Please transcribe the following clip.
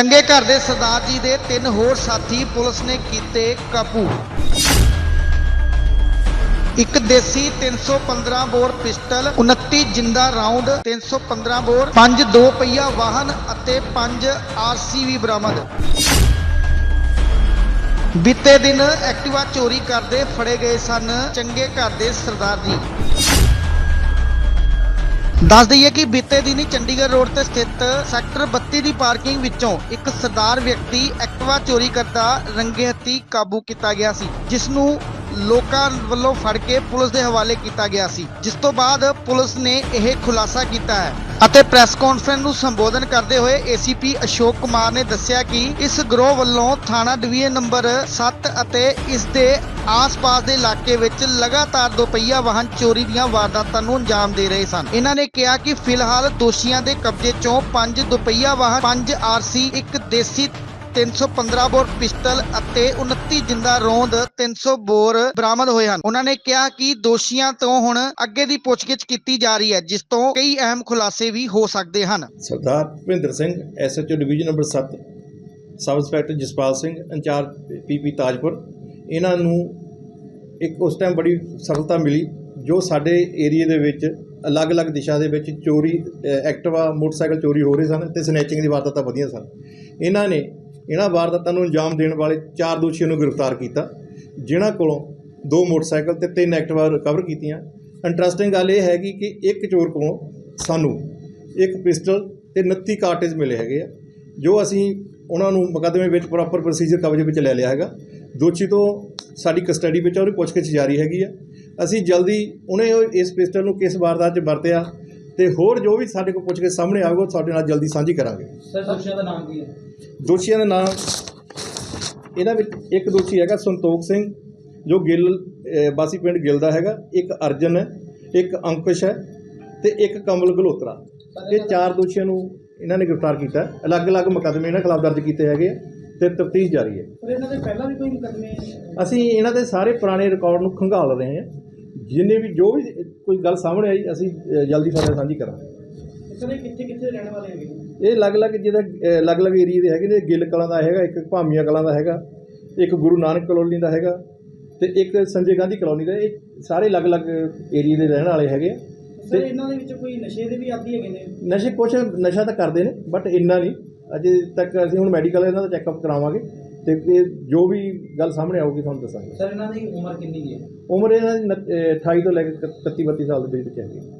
ਚੰਗੇ ਘਰ ਦੇ ਸਰਦਾਰ ਜੀ ਦੇ ਤਿੰਨ ਹੋਰ ਸਾਥੀ ਪੁਲਿਸ ਨੇ ਕੀਤੇ ਕਾਬੂ। ਇੱਕ ਦੇਸੀ 315 ਬੋਰ ਪਿਸਟਲ 29 ਜਿੰਦਾ ਰਾਉਂਡ 315 ਬੋਰ, ਪੰਜ ਦੋ ਪਹੀਆ ਵਾਹਨ ਅਤੇ ਪੰਜ ਆਰਸੀ ਵੀ ਬਰਾਮਦ। ਬੀਤੇ ਦਿਨ ਐਕਟਿਵਾ ਚੋਰੀ ਕਰਦੇ ਫੜੇ ਗਏ ਸਨ ਚੰਗੇ ਘਰ ਦੇ ਸਰਦਾਰ ਜੀ। ਦੱਸ ਦਈਏ ਕਿ ਬੀਤੇ ਦਿਨੀ ਚੰਡੀਗੜ੍ਹ ਰੋਡ ਤੇ ਸਥਿਤ ਸੈਕਟਰ 32 ਦੀ ਪਾਰਕਿੰਗ ਵਿੱਚੋਂ ਇੱਕ ਸਰਦਾਰ ਵਿਅਕਤੀ ਐਕਟਿਵਾ ਚੋਰੀ ਕਰਦਾ ਰੰਗੇ ਹੱਥੀ ਕਾਬੂ ਕੀਤਾ ਗਿਆ ਸੀ ਜਿਸ ਨੂੰ ਲੋਕਾਂ ਵੱਲੋਂ ਫੜ ਕੇ ਪੁਲਿਸ ਦੇ ਹਵਾਲੇ ਕੀਤਾ ਗਿਆ ਸੀ, ਜਿਸ ਤੋਂ ਬਾਅਦ ਪੁਲਿਸ ਨੇ ਇਹ ਖੁਲਾਸਾ ਕੀਤਾ ਹੈ। ਅਤੇ ਪ੍ਰੈਸ ਕਾਨਫਰੰਸ ਨੂੰ ਸੰਬੋਧਨ ਕਰਦੇ ਹੋਏ ਏਸੀਪੀ ਅਸ਼ੋਕ ਕੁਮਾਰ ਨੇ ਦੱਸਿਆ ਕਿ ਇਸ ਗਰੋਹ ਵੱਲੋਂ ਥਾਣਾ ਡਿਵੀਜ਼ਨ ਨੰਬਰ 7 ਅਤੇ ਇਸ ਦੇ ਆਸ-ਪਾਸ ਦੇ ਇਲਾਕੇ ਵਿੱਚ ਲਗਾਤਾਰ ਦੁਪਹੀਆ ਵਾਹਨ ਚੋਰੀ ਦੀਆਂ ਵਾਰਦਾਤਾਂ ਨੂੰ ਅੰਜਾਮ ਦੇ ਰਹੇ ਸਨ। ਇਹਨਾਂ ਨੇ ਕਿਹਾ ਕਿ ਫਿਲਹਾਲ ਦੋਸ਼ੀਆਂ ਦੇ ਕਬਜ਼ੇ 'ਚੋਂ ਪੰਜ ਦੁਪਹੀਆ ਵਾਹਨ, ਪੰਜ ਆਰਸੀ ਇੱਕ ਦੇਸੀ 315 ਬੋਰ ਪਿਸਟਲ ਅਤੇ 29 ਜਿੰਦਾ ਰੋਂਦ 300 ਬੋਰ ਬਰਾਮਦ ਹੋਏ ਹਨ। ਉਹਨਾਂ ਨੇ ਕਿਹਾ ਕਿ ਦੋਸ਼ੀਆਂ ਤੋਂ ਹੁਣ ਅੱਗੇ ਦੀ ਪੁੱਛਗਿੱਛ ਕੀਤੀ ਜਾ ਰਹੀ ਹੈ ਜਿਸ ਤੋਂ ਕਈ ਅਹਿਮ ਖੁਲਾਸੇ ਵੀ ਹੋ ਸਕਦੇ ਹਨ। Sardar Bhupinder Singh SHO division number 7 sub inspector Jaspal Singh incharge PP Tajpur ਇਹਨਾਂ ਨੂੰ ਇੱਕ ਉਸ ਟਾਈਮ ਬੜੀ ਸਫਲਤਾ ਮਿਲੀ ਜੋ ਸਾਡੇ ਏਰੀਆ ਦੇ ਵਿੱਚ ਅਲੱਗ-ਅਲੱਗ ਦਿਸ਼ਾ ਦੇ ਵਿੱਚ ਚੋਰੀ ਅ, ਐਕਟਿਵਾ ਮੋਟਰਸਾਈਕਲ ਚੋਰੀ ਹੋ ਰਹੇ ਸਨ ਤੇ ਸਨੈਚਿੰਗ ਦੀ ਵਾਰਦਾਤਾਂ ਵਧੀਆਂ ਸਨ। ਇਹਨਾਂ ਨੇ ਇਹਨਾਂ ਵਾਰਦਾਤਾਂ ਨੂੰ ਅੰਜਾਮ ਦੇਣ ਵਾਲੇ ਚਾਰ ਦੋਸ਼ੀਆਂ ਨੂੰ ਗ੍ਰਿਫਤਾਰ ਕੀਤਾ, ਜਿਨ੍ਹਾਂ ਕੋਲੋਂ ਦੋ ਮੋਟਰਸਾਈਕਲ ਤੇ ਤਿੰਨ ਐਕਟਿਵਾ ਰਿਕਵਰ ਕੀਤੀਆਂ। ਇੰਟਰਸਟਿੰਗ ਗੱਲ ਇਹ ਹੈਗੀ ਕਿ ਇੱਕ ਚੋਰ ਕੋਲੋਂ ਸਾਨੂੰ ਇੱਕ ਪਿਸਟਲ ਤੇ 29 ਕਾਰਟੇਜ ਮਿਲੇ ਹੈਗੇ ਆ, ਜੋ ਅਸੀਂ ਉਹਨਾਂ ਨੂੰ ਮੁਕੱਦਮੇ ਵਿੱਚ ਪ੍ਰੋਪਰ ਪ੍ਰੋਸੀਜਰ ਕਬਜ਼ੇ ਵਿੱਚ ਲੈ ਲਿਆ ਹੈਗਾ। ਦੋਸ਼ੀ ਤੋਂ ਸਾਡੀ ਕਸਟਡੀ ਵਿੱਚ ਉਹਦੀ ਪੁੱਛਗਿੱਛ ਜਾਰੀ ਹੈਗੀ ਆ। ਅਸੀਂ ਜਲਦੀ ਉਹਨੇ ਇਸ ਪਿਸਟਲ ਨੂੰ ਕਿਸ ਵਾਰਦਾਤ 'ਚ ਵਰਤਿਆ ਤੇ ਹੋਰ ਜੋ ਵੀ ਸਾਡੇ ਕੋਲ ਪੁੱਛ ਕੇ ਸਾਹਮਣੇ ਉਹ ਤੁਹਾਡੇ ਨਾਲ ਜਲਦੀ ਸਾਂਝੀ ਕਰਾਂਗੇ। ਸਰ ਦੋਸ਼ੀਆਂ ਦਾ ਨਾਮ ਕੀ ਹੈ? ਦੋਸ਼ੀਆਂ ਦਾ ਨਾਮ ਇਹਨਾਂ ਵਿੱਚ ਇੱਕ ਦੋਸ਼ੀ ਹੈਗਾ ਸੰਤੋਖ ਸਿੰਘ ਜੋ ਗਿੱਲ ਬਾਸੀ ਪਿੰਡ ਗਿੱਲ ਦਾ ਹੈਗਾ। ਇੱਕ ਅਰਜਨ ਹੈ ਇੱਕ ਅੰਕੁਸ਼ ਹੈ ਤੇ ਇੱਕ ਕਮਲ ਗਲੋਤਰਾ। ਇਹ ਚਾਰ ਦੋਸ਼ੀਆਂ ਨੂੰ ਇਹਨਾਂ ਨੇ ਗ੍ਰਿਫਤਾਰ ਕੀਤਾ। ਅਲੱਗ-ਅਲੱਗ ਮੁਕੱਦਮੇ ਇਹਨਾਂ ਖਿਲਾਫ ਦਰਜ ਕੀਤੇ ਹੈਗੇ ਤੇ ਤਫਤੀਸ਼ ਜਾਰੀ ਹੈ। ਪਰ ਇਹਨਾਂ ਦੇ ਪਹਿਲਾਂ ਵੀ ਕੋਈ ਮੁਕੱਦਮੇ ਅਸੀਂ ਇਹਨਾਂ ਦੇ ਸਾਰੇ ਪੁਰਾਣੇ ਰਿਕਾਰਡ ਨੂੰ ਖੰਗਾਲ ਰਹੇ ਹਾਂ। ਜਿੰਨੇ ਵੀ ਜੋ ਵੀ ਕੋਈ ਗੱਲ ਸਾਹਮਣੇ ਆਈ ਅਸੀਂ ਜਲਦੀ ਸਾਡੇ ਨਾਲ ਸਾਂਝੀ ਕਰਾਂਗੇ। ਸਰ ਇਹ ਕਿੱਥੇ ਕਿੱਥੇ ਰਹਿਣ ਵਾਲੇ ਹੈਗੇ? ਇਹ ਅਲੱਗ-ਅਲੱਗ ਜਿਹਦਾ ਅਲੱਗ-ਅਲੱਗ ਏਰੀਆ ਦੇ ਹੈਗੇ ਨੇ। ਗਿੱਲ ਕਲਾਂ ਦਾ ਹੈਗਾ ਇੱਕ ਭਾਮੀਆਂ ਕਲਾਂ ਦਾ ਹੈਗਾ ਇੱਕ ਗੁਰੂ ਨਾਨਕ ਕਲੋਨੀ ਦਾ ਹੈਗਾ ਤੇ ਇੱਕ ਸੰਜੇ ਗਾਂਧੀ ਕਲੋਨੀ ਦਾ। ਇਹ ਸਾਰੇ ਅਲੱਗ-ਅਲੱਗ ਏਰੀਆ ਦੇ ਰਹਿਣ ਵਾਲੇ ਹੈਗੇ। ਸਰ ਇਹਨਾਂ ਦੇ ਵਿੱਚ ਕੋਈ ਨਸ਼ੇ ਦੇ ਵੀ ਆਦੀ ਹੈਗੇ ਨੇ? ਨਸ਼ੇ ਕੁਛ ਨਸ਼ਾ ਤਾਂ ਕਰਦੇ ਨੇ ਬਟ ਇੰਨਾ ਨਹੀਂ। ਅਜੇ ਤੱਕ ਅਸੀਂ ਹੁਣ ਮੈਡੀਕਲ ਇਹਨਾਂ ਦਾ ਚੈੱਕਅਪ ਕਰਾਵਾਂਗੇ। ਤੇ ਇਹ ਜੋ ਵੀ ਗੱਲ ਸਾਹਮਣੇ ਆਊਗੀ ਤੁਹਾਨੂੰ ਦੱਸਾਂਗੇ। ਸਰ ਇਹਨਾਂ ਦੀ ਉਮਰ ਕਿੰਨੀ ਹੈ? ਉਮਰ ਇਹਨਾਂ ਦੀ 28 ਤੋਂ ਲੈ ਕੇ 31 32 ਸਾਲ ਦੇ ਵਿੱਚ ਹੈਗੀ